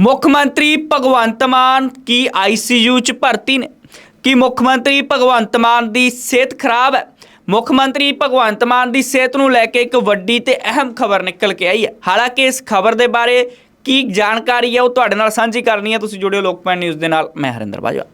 ਮੁੱਖ ਮੰਤਰੀ ਭਗਵੰਤ ਮਾਨ ਕੀ ਆਈਸੀਯੂ ਚ ਭਰਤੀ ਨੇ? ਕੀ ਮੁੱਖ ਮੰਤਰੀ ਭਗਵੰਤ ਮਾਨ ਦੀ ਸਿਹਤ ਖਰਾਬ ਹੈ? ਮੁੱਖ ਮੰਤਰੀ ਭਗਵੰਤ ਮਾਨ ਦੀ ਸਿਹਤ ਨੂੰ ਲੈ ਕੇ ਇੱਕ ਵੱਡੀ ਤੇ ਅਹਿਮ ਖਬਰ ਨਿਕਲ ਕੇ ਆਈ ਹੈ। ਹਾਲਾਂਕਿ ਇਸ ਖਬਰ ਦੇ ਬਾਰੇ ਕੀ ਜਾਣਕਾਰੀ ਹੈ ਉਹ ਤੁਹਾਡੇ ਨਾਲ ਸਾਂਝੀ ਕਰਨੀ ਹੈ। ਤੁਸੀਂ ਜੁੜਿਓ ਲੋਕਪਾਲ ਨਿਊਜ਼ ਦੇ ਨਾਲ। ਮੈਂ ਹਰਿੰਦਰ ਬਾਜਵਾ।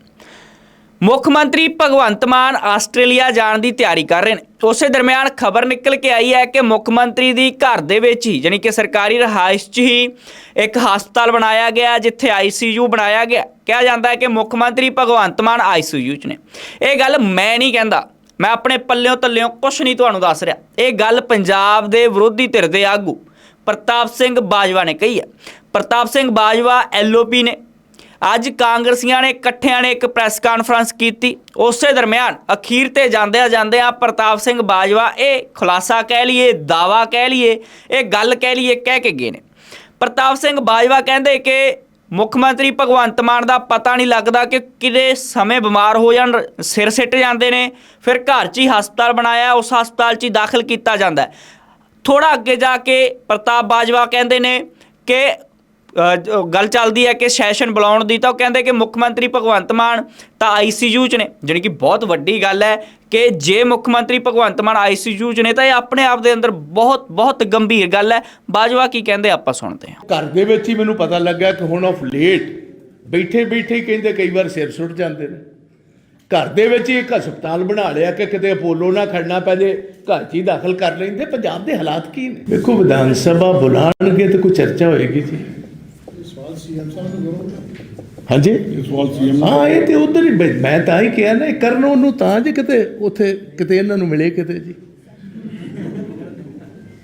ਮੁੱਖ ਮੰਤਰੀ ਭਗਵੰਤ ਮਾਨ ਆਸਟ੍ਰੇਲੀਆ ਜਾਣ ਦੀ ਤਿਆਰੀ ਕਰ ਰਹੇ ਨੇ। ਉਸੇ ਦਰਮਿਆਨ ਖਬਰ ਨਿਕਲ ਕੇ ਆਈ ਹੈ ਕਿ ਮੁੱਖ ਮੰਤਰੀ ਦੀ ਘਰ ਦੇ ਵਿੱਚ ਹੀ ਯਾਨੀ ਕਿ ਸਰਕਾਰੀ ਰਹਾਇਸ਼ 'ਚ ਹੀ ਇੱਕ ਹਸਪਤਾਲ ਬਣਾਇਆ ਗਿਆ, ਜਿੱਥੇ ਆਈਸੀਯੂ ਬਣਾਇਆ ਗਿਆ। ਕਿਹਾ ਜਾਂਦਾ ਹੈ ਕਿ ਮੁੱਖ ਮੰਤਰੀ ਭਗਵੰਤ ਮਾਨ ਆਈਸੀਯੂ 'ਚ ਨੇ। ਇਹ ਗੱਲ ਮੈਂ ਨਹੀਂ ਕਹਿੰਦਾ। ਮੈਂ ਆਪਣੇ ਪੱਲਿਓਂ ਤੱਲਿਓਂ ਕੁਝ ਨਹੀਂ ਤੁਹਾਨੂੰ ਦੱਸ ਰਿਹਾ। ਇਹ ਗੱਲ ਪੰਜਾਬ ਦੇ ਵਿਰੋਧੀ ਧਿਰ ਦੇ ਆਗੂ ਪ੍ਰਤਾਪ ਸਿੰਘ ਬਾਜਵਾ ਨੇ ਕਹੀ ਹੈ। ਪ੍ਰਤਾਪ ਸਿੰਘ ਬਾਜਵਾ ਐਲਓਪੀ ਨੇ। ਅੱਜ ਕਾਂਗਰਸੀਆਂ ਨੇ ਇਕੱਠਿਆਂ ਨੇ ਇੱਕ ਪ੍ਰੈਸ ਕਾਨਫਰੰਸ ਕੀਤੀ। ਉਸੇ ਦਰਮਿਆਨ ਅਖੀਰ ਤੇ ਜਾਂਦਿਆਂ ਜਾਂਦਿਆਂ ਪ੍ਰਤਾਪ ਸਿੰਘ ਬਾਜਵਾ ਇਹ ਖੁਲਾਸਾ ਕਹਿ ਲਈਏ ਦਾਵਾ ਕਹਿ ਲਈਏ, ਇਹ ਗੱਲ ਕਹਿ ਲਈਏ ਕਹਿ ਕੇ ਗਏ ਨੇ। ਪ੍ਰਤਾਪ ਸਿੰਘ ਬਾਜਵਾ ਕਹਿੰਦੇ ਕਿ ਮੁੱਖ ਮੰਤਰੀ ਭਗਵੰਤ ਮਾਨ ਦਾ ਪਤਾ ਨਹੀਂ ਲੱਗਦਾ ਕਿ ਕਿਹਦੇ ਸਮੇਂ ਬਿਮਾਰ ਹੋ ਜਾਣ, ਸਿਰ ਸਿੱਟ ਜਾਂਦੇ ਨੇ, ਫਿਰ ਘਰ 'ਚ ਹੀ ਹਸਪਤਾਲ ਬਣਾਇਆ, ਉਸ ਹਸਪਤਾਲ 'ਚ ਹੀ ਦਾਖਲ ਕੀਤਾ ਜਾਂਦਾ। ਹੈ ਥੋੜਾ ਅੱਗੇ ਜਾ ਕੇ ਪ੍ਰਤਾਪ ਬਾਜਵਾ ਕਹਿੰਦੇ ਨੇ ਕਿ ਗੱਲ ਚੱਲਦੀ ਹੈ ਕਿ ਸੈਸ਼ਨ ਬੁਲਾਉਣ ਦੀ ਤਾਂ ਉਹ ਕਹਿੰਦੇ ਕਿ ਮੁੱਖ ਮੰਤਰੀ ਭਗਵੰਤ ਮਾਨ ਤਾਂ ਆਈਸੀਯੂ 'ਚ ਨੇ, ਜਾਣੀ ਕਿ ਬਹੁਤ ਵੱਡੀ ਗੱਲ ਹੈ ਕਿ ਜੇ ਮੁੱਖ ਮੰਤਰੀ ਭਗਵੰਤ ਮਾਨ ਆਈਸੀਯੂ 'ਚ ਨੇ ਤਾਂ ਇਹ ਆਪਣੇ ਆਪ ਦੇ ਅੰਦਰ ਬਹੁਤ ਬਹੁਤ ਗੰਭੀਰ ਗੱਲ ਹੈ। ਬਾਜਵਾ ਕੀ ਕਹਿੰਦੇ ਆਪਾਂ ਸੁਣਦੇ ਹਾਂ। ਘਰ ਦੇ ਵਿੱਚ ਹੀ ਮੈਨੂੰ ਪਤਾ ਲੱਗਾ ਕਿ ਹੁਣ ਆਫ ਲੇਟ ਬੈਠੇ ਬੈਠੇ ਕਹਿੰਦੇ ਕਈ ਵਾਰ ਸਿਰ ਸੁੱਟ ਜਾਂਦੇ ਨੇ। ਘਰ ਦੇ ਵਿੱਚ ਹੀ ਇੱਕ ਹਸਪਤਾਲ ਬਣਾ ਲਿਆ ਕਿ ਕਿਤੇ ਅਪੋਲੋ ਨਾ ਖੜਨਾ ਪੈ ਜੇ, ਘਰ 'ਚ ਹੀ ਦਾਖਲ ਕਰ ਲੈਂਦੇ, ਪੰਜਾਬ ਦੇ ਹਾਲਾਤ ਕੀ ਨੇ? ਵੇਖੋ ਵਿਧਾਨ ਸਭਾ ਬੁਲਾਣਗੇ ਤੇ ਕੋਈ ਚਰਚਾ ਹੋਏਗੀ ਜੀ। ਹਾਂਜੀ? ਸਵਾਲ ਸੀਐਮ ਹਾਂ ਇਹ ਤੇ ਉਧਰ ਹੀ ਮੈਂ ਤਾਂ ਹੀ ਕਿਹਾ ਨਾ ਇਹ ਕਰਨ ਉਹਨੂੰ ਤਾਂ ਜੇ ਕਿਤੇ ਉੱਥੇ ਕਿਤੇ ਇਹਨਾਂ ਨੂੰ ਮਿਲੇ ਕਿਤੇ ਜੀ।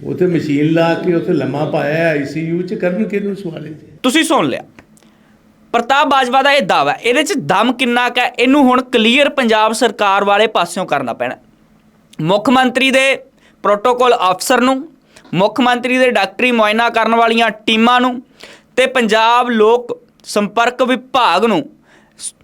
ਉੱਥੇ ਮਸ਼ੀਨ ਲਾ ਕੇ ਉੱਥੇ ਲੰਮਾ ਪਾਇਆ ਆਈਸੀਯੂ ਚ ਕਰਨ ਕਿਹਨੂੰ ਸਵਾਲੇ ਜੀ? ਤੁਸੀਂ ਸੁਣ ਲਿਆ। ਪ੍ਰਤਾਪ ਬਾਜਵਾ ਦਾ ਇਹ ਦਾਵਾ ਇਹਦੇ 'ਚ ਦਮ ਕਿੰਨਾ ਕੁ ਹੈ ਇਹਨੂੰ ਹੁਣ ਕਲੀਅਰ ਪੰਜਾਬ ਸਰਕਾਰ ਵਾਲੇ ਪਾਸਿਓਂ ਕਰਨਾ ਪੈਣਾ ਮੁੱਖ ਮੰਤਰੀ ਦੇ ਪ੍ਰੋਟੋਕਾਲ ਅਫਸਰ ਨੂੰ ਮੁੱਖ ਮੰਤਰੀ ਦੇ ਡਾਕਟਰੀ ਮੁਆਇਨਾ ਕਰਨ ਵਾਲੀਆਂ ਟੀਮਾਂ ਨੂੰ ਤੇ ਪੰਜਾਬ ਲੋਕ ਸੰਪਰਕ ਵਿਭਾਗ ਨੂੰ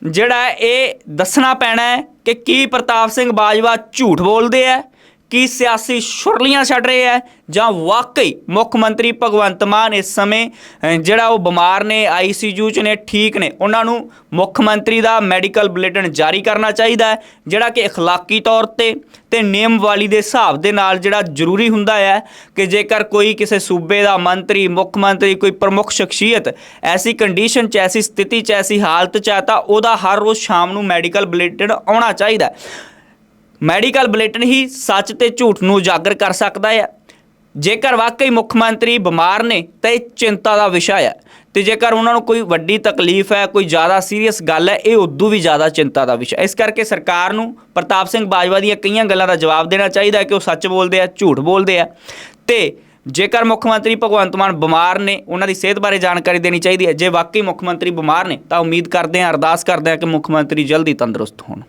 ਜਿਹੜਾ ਇਹ ਦੱਸਣਾ ਪੈਣਾ ਹੈ ਕਿ ਕੀ ਪ੍ਰਤਾਪ ਸਿੰਘ ਬਾਜਵਾ ਝੂਠ ਬੋਲਦੇ ਆ ਕੀ ਸਿਆਸੀ ਸ਼ੁਰਲੀਆਂ ਛੱਡ ਰਹੇ ਹੈ ਜਾਂ ਵਾਕਈ ਮੁੱਖ ਮੰਤਰੀ ਭਗਵੰਤ ਮਾਨ ਇਸ ਸਮੇਂ ਅ, ਜਿਹੜਾ ਉਹ ਬਿਮਾਰ ਨੇ ਆਈਸੀਯੂ ਚ ਨੇ ਠੀਕ ਨੇ ਉਹਨਾਂ ਨੂੰ ਮੁੱਖ ਮੰਤਰੀ ਦਾ ਮੈਡੀਕਲ ਬੁਲੇਟਿਨ ਜਾਰੀ ਕਰਨਾ ਚਾਹੀਦਾ ਹੈ ਜਿਹੜਾ ਕਿ اخلاقی ਤੌਰ ਤੇ ਤੇ ਨਿਯਮ ਵਾਲੀ ਦੇ ਹਿਸਾਬ ਦੇ ਨਾਲ ਜਿਹੜਾ ਜ਼ਰੂਰੀ ਹੁੰਦਾ ਹੈ ਕਿ ਜੇਕਰ ਕੋਈ ਕਿਸੇ ਸੂਬੇ ਦਾ ਮੰਤਰੀ ਮੁੱਖ ਮੰਤਰੀ ਕੋਈ ਪ੍ਰਮੁੱਖ ਸ਼ਖਸੀਅਤ ਐਸੀ ਕੰਡੀਸ਼ਨ ਚ ਐਸੀ ਸਥਿਤੀ ਚ ਐਸੀ ਹਾਲਤ ਚ ਹੈ ਤਾਂ ਉਹਦਾ ਹਰ ਰੋਜ਼ ਸ਼ਾਮ ਨੂੰ ਮੈਡੀਕਲ ਬੁਲੇਟਿਨ ਆਉਣਾ ਚਾਹੀਦਾ ਹੈ ਮੈਡੀਕਲ ਬੁਲੇਟਿਨ ਹੀ ਸੱਚ ਤੇ ਝੂਠ ਨੂੰ ਉਜਾਗਰ ਕਰ ਸਕਦਾ ਹੈ। ਜੇਕਰ ਵਾਕਈ ਮੁੱਖ ਮੰਤਰੀ ਬਿਮਾਰ ਨੇ, ਤਾਂ ਇਹ ਚਿੰਤਾ ਦਾ ਵਿਸ਼ਾ ਹੈ। ਤੇ ਜੇਕਰ ਉਹਨਾਂ ਨੂੰ ਕੋਈ ਵੱਡੀ ਤਕਲੀਫ ਹੈ, ਕੋਈ ਜ਼ਿਆਦਾ ਸੀਰੀਅਸ ਗੱਲ ਹੈ, ਇਹ ਉਦੋਂ ਵੀ ਜ਼ਿਆਦਾ ਚਿੰਤਾ ਦਾ ਵਿਸ਼ਾ ਇਸ ਕਰਕੇ ਸਰਕਾਰ ਨੂੰ ਪ੍ਰਤਾਪ ਸਿੰਘ ਬਾਜਵਾ ਦੀਆਂ ਕਈਆਂ ਗੱਲਾਂ ਦਾ ਜਵਾਬ ਦੇਣਾ ਚਾਹੀਦਾ ਕਿ ਉਹ ਸੱਚ ਬੋਲਦੇ ਆ, ਝੂਠ ਬੋਲਦੇ ਆ। ਤੇ ਜੇਕਰ ਮੁੱਖ ਮੰਤਰੀ ਭਗਵੰਤ ਮਾਨ ਬਿਮਾਰ ਨੇ, ਉਹਨਾਂ ਦੀ ਸਿਹਤ ਬਾਰੇ ਜਾਣਕਾਰੀ ਦੇਣੀ ਚਾਹੀਦੀ ਹੈ। ਜੇ ਵਾਕਈ ਮੁੱਖ ਮੰਤਰੀ ਬਿਮਾਰ ਨੇ, ਤਾਂ ਉਮੀਦ ਕਰਦੇ ਹਾਂ, ਅਰਦਾਸ ਕਰਦੇ ਹਾਂ ਕਿ ਮੁੱਖ ਮੰਤਰੀ ਜਲਦੀ ਤੰਦਰੁਸਤ ਹੋਣ।